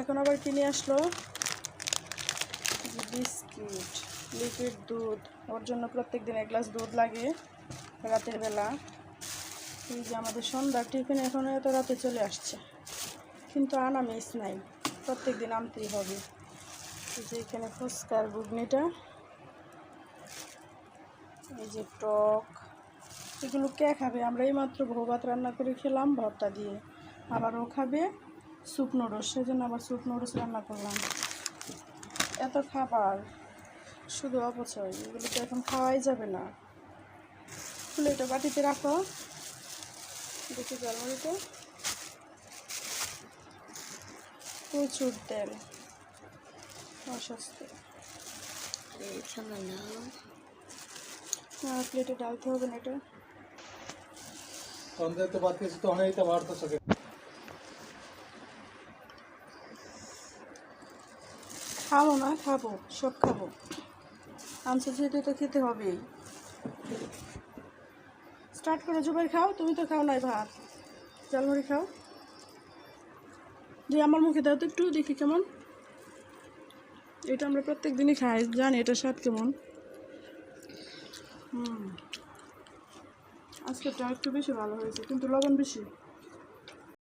এখন আবার কিনে আসলো? বিস্কিট, লিকুইড দুধ। ওর জন্য প্রত্যেক দিন এক গ্লাস দুধ লাগে রাতের বেলা। এই যে আমাদের সন্ধ্যার টিফিন, এখন এত রাতে চলে আসছে। কিন্তু আনা মিস নাই, প্রত্যেক দিন আনতেই হবে। এই যে এখানে ফুচকার ঘুগনিটা। এই যে টক। এগুলো কে খাবে? আমরা এইমাত্র ভাত রান্না করে খেলাম, ভর্তা দিয়ে। আবার ও খাবে শুকনো রোস সেই জন্য আবার শুকনো নুডলস রান্না করলাম। এত খাবার শুধু অপচয় এগুলো তো এখন খাওয়াই যাবে না। প্লেটটা বাটিতে রাখো। দেখি জলমরিতে প্রচুর তেল। অস্বস্তি। প্লেটে ডালতে হবে না এটা। তো খাব না, খাব, সব খাব। আনছে যেহেতু তো খেতে হবেই। স্টার্ট করে জুবাই খাও, তুমি তো খাও নাই ভাত। জালমুড়ি খাও। যে আমার মুখে দাও তো একটু, দেখি কেমন। এটা আমরা প্রত্যেক দিনই খাই, জানি এটা স্বাদ কেমন। হুম। আজকেরটা একটু বেশি ভালো হয়েছে, কিন্তু লবণ বেশি।